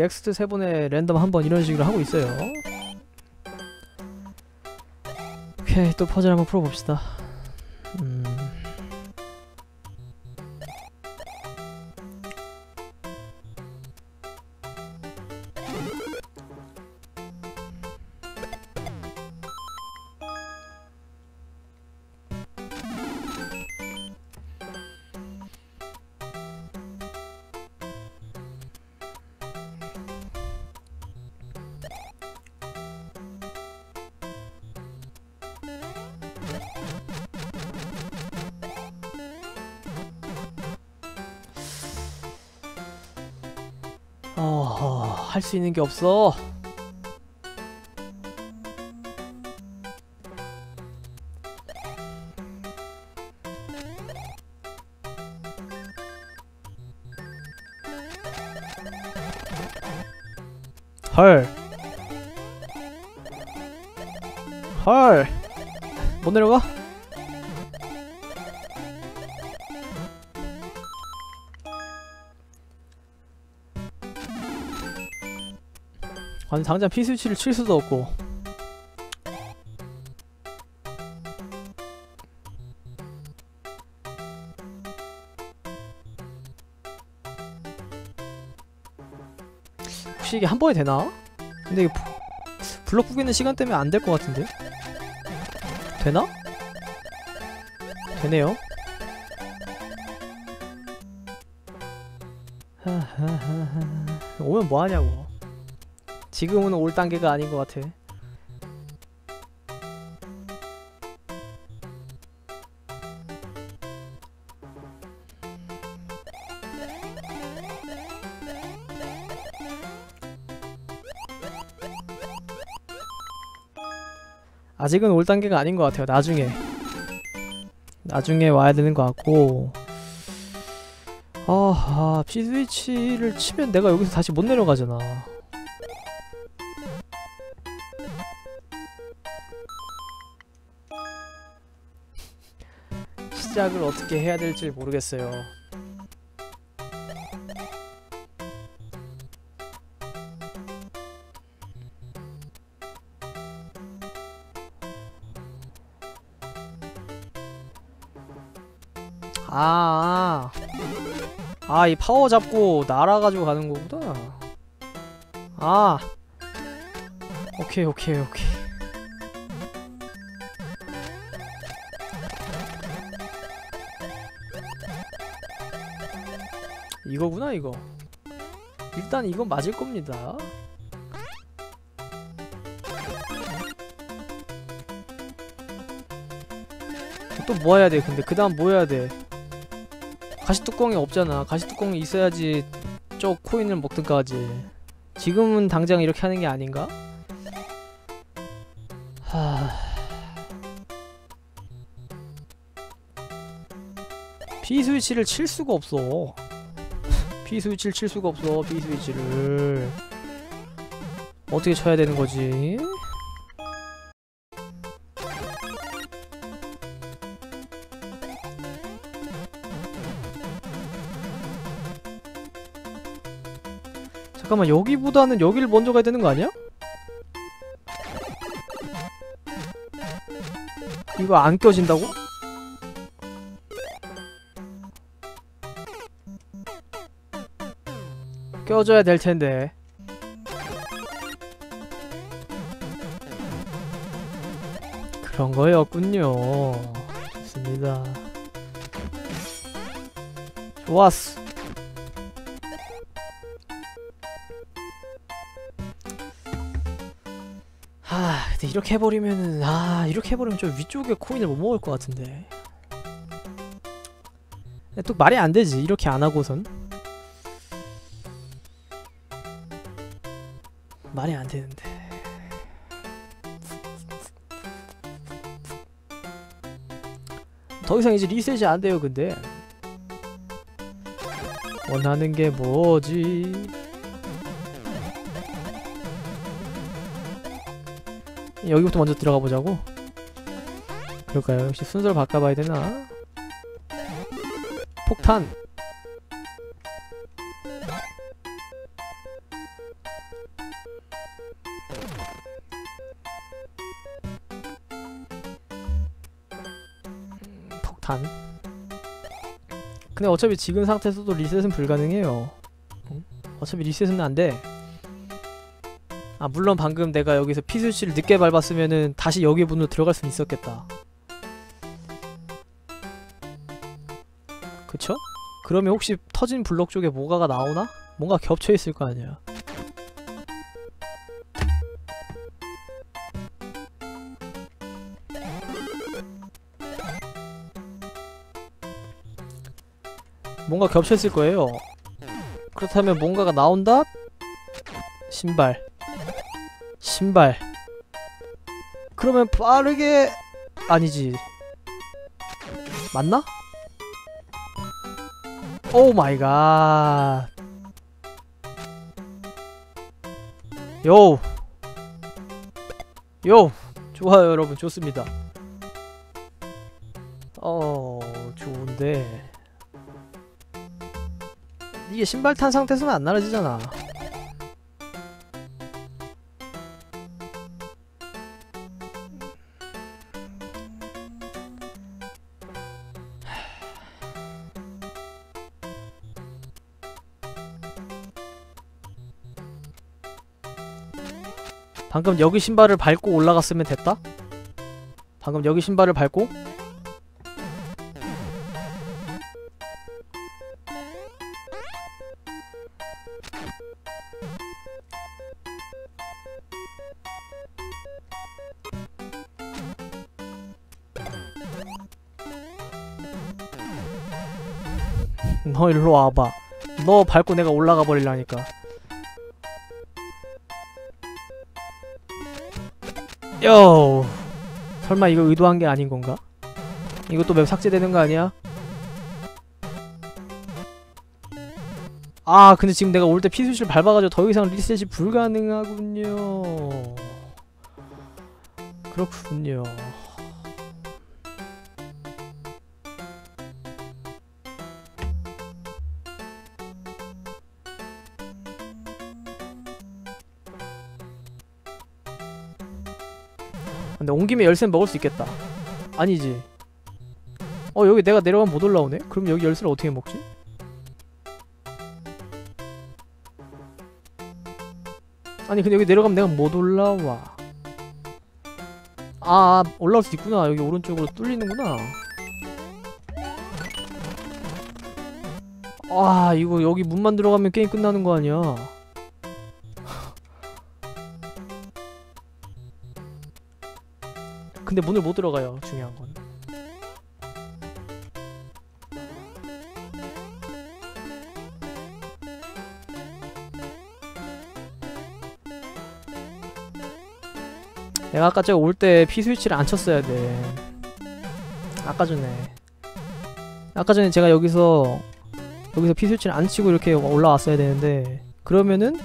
넥스트 세 번에 랜덤 한 번 이런 식으로 하고 있어요. 오케이 또 퍼즐 한번 풀어봅시다. 어허, 할수 있는 게 없어. 헐. 헐. 못 내려가? 아니 당장 P스위치를 칠 수도 없고 혹시 이게 한 번에 되나? 근데 이게 부- 블럭 구기는 시간 때문에 안 될 것 같은데? 되나? 되네요 오면 뭐하냐고 지금은 올 단계가 아닌 것 같아. 아직은 올 단계가 아닌 것 같아요. 나중에 나중에 와야 되는 것 같고 아, 아 P스위치를 치면 내가 여기서 다시 못 내려가잖아. 시작을 어떻게 해야 될지 모르겠어요. 아, 아, 아, 이 파워 잡고 날아가지고 가는 거구나. 아, 오케이, 오케이, 오케이. 이거구나 이거. 일단 이건 맞을 겁니다. 또 뭐 해야 돼? 근데 그 다음 뭐 해야 돼? 가시 뚜껑이 없잖아. 가시 뚜껑이 있어야지 저 코인을 먹든가 하지. 지금은 당장 이렇게 하는 게 아닌가? 하... P 스위치를 칠 수가 없어 P 스위치를 칠 수가 없어 P 스위치를 어떻게 쳐야 되는 거지? 잠깐만 여기보다는 여기를 먼저 가야 되는 거 아니야? 이거 안 껴진다고? 껴줘야 될 텐데. 그런 거였군요. 좋습니다. 좋았어. 하, 근데 이렇게 해버리면은 아 이렇게 해버리면 좀 위쪽에 코인을 못 먹을 것 같은데. 또 말이 안 되지 이렇게 안 하고선. 말이 안 되는데. 더 이상 이제 리셋이 안 돼요, 근데. 원하는 게 뭐지? 여기부터 먼저 들어가 보자고. 그럴까요? 역시 순서를 바꿔봐야 되나? 폭탄. 근데 어차피 지금 상태에서도 리셋은 불가능해요 응? 어차피 리셋은 안돼 아 물론 방금 내가 여기서 피스위치를 늦게 밟았으면은 다시 여기 문으로 들어갈 수는 있었겠다 그쵸? 그러면 혹시 터진 블럭 쪽에 뭐가가 나오나? 뭔가 겹쳐있을 거 아니야 뭔가 겹쳐있을 거예요 그렇다면 뭔가가 나온다? 신발 신발 그러면 빠르게 아니지 맞나? 오 마이 갓 요! 요! 좋아요 여러분 좋습니다 어... 좋은데 이게 신발 탄 상태에서는 안 날아지잖아 방금 여기 신발을 밟고 올라갔으면 됐다? 방금 여기 신발을 밟고 너 일로 와봐. 너 밟고 내가 올라가 버리려니까. 요! 설마 이거 의도한 게 아닌 건가? 이것도 맵 삭제되는 거 아니야? 아 근데 지금 내가 올 때 피스위치를 밟아가지고 더 이상 리셋이 불가능하군요. 그렇군요 근데 온 김에 열쇠는 먹을 수 있겠다. 아니지. 어 여기 내가 내려가면 못 올라오네? 그럼 여기 열쇠를 어떻게 먹지? 아니 근데 여기 내려가면 내가 못 올라와. 아 올라올 수 있구나. 여기 오른쪽으로 뚫리는구나. 아 이거 여기 문만 들어가면 게임 끝나는 거 아니야 근데 문을 못 들어가요 중요한 건. 내가 아까 제가 올때 피스위치를 안 쳤어야 돼. 아까 전에. 아까 전에 제가 여기서 여기서 피스위치를 안 치고 이렇게 올라왔어야 되는데 그러면은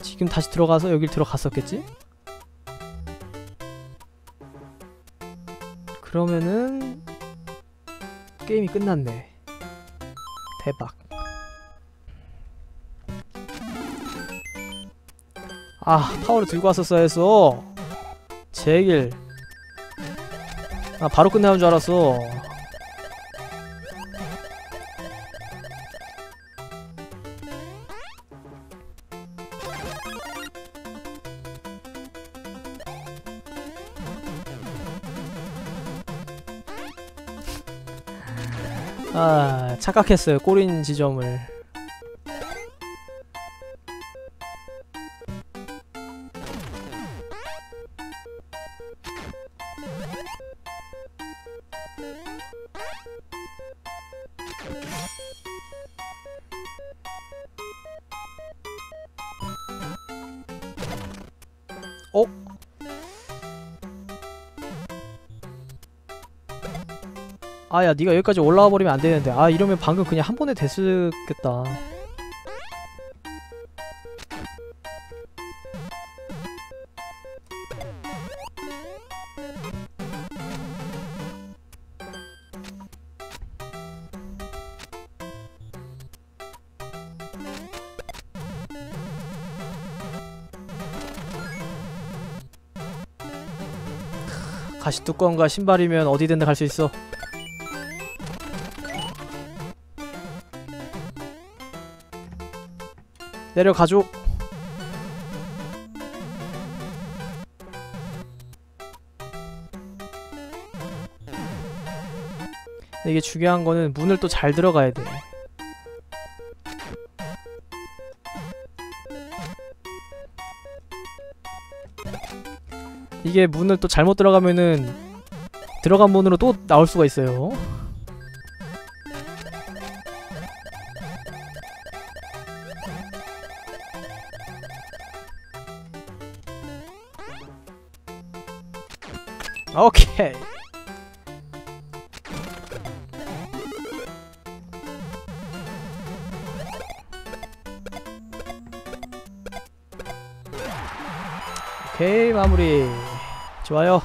지금 다시 들어가서 여길 들어갔었겠지? 그러면은 게임이 끝났네. 대박. 아 파워를 들고 왔었어야 했어 제길. 아 바로 끝나는 줄 알았어 아 착각했어요 꼬린 지점을 어? 아야 네가 여기까지 올라와 버리면 안 되는데. 아 이러면 방금 그냥 한 번에 됐겠다. 가시 뚜껑과 신발이면 어디든 갈 수 있어 내려가죠. 이게 중요한 거는 문을 또 잘 들어가야 돼. 이게 문을 또 잘못 들어가면은 들어간 문으로 또 나올 수가 있어요 오케이. 오케이 마무리. 좋아요